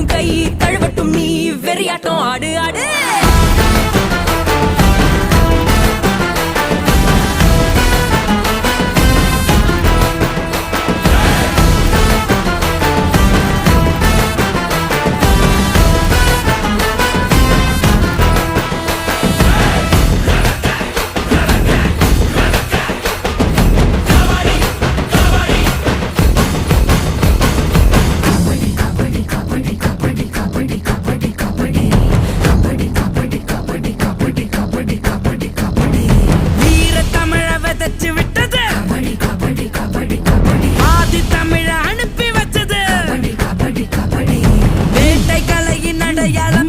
கழுவட்டும் கை கழுவட்டும் நீ வெறியாட்டம். ஆடு ஆடு.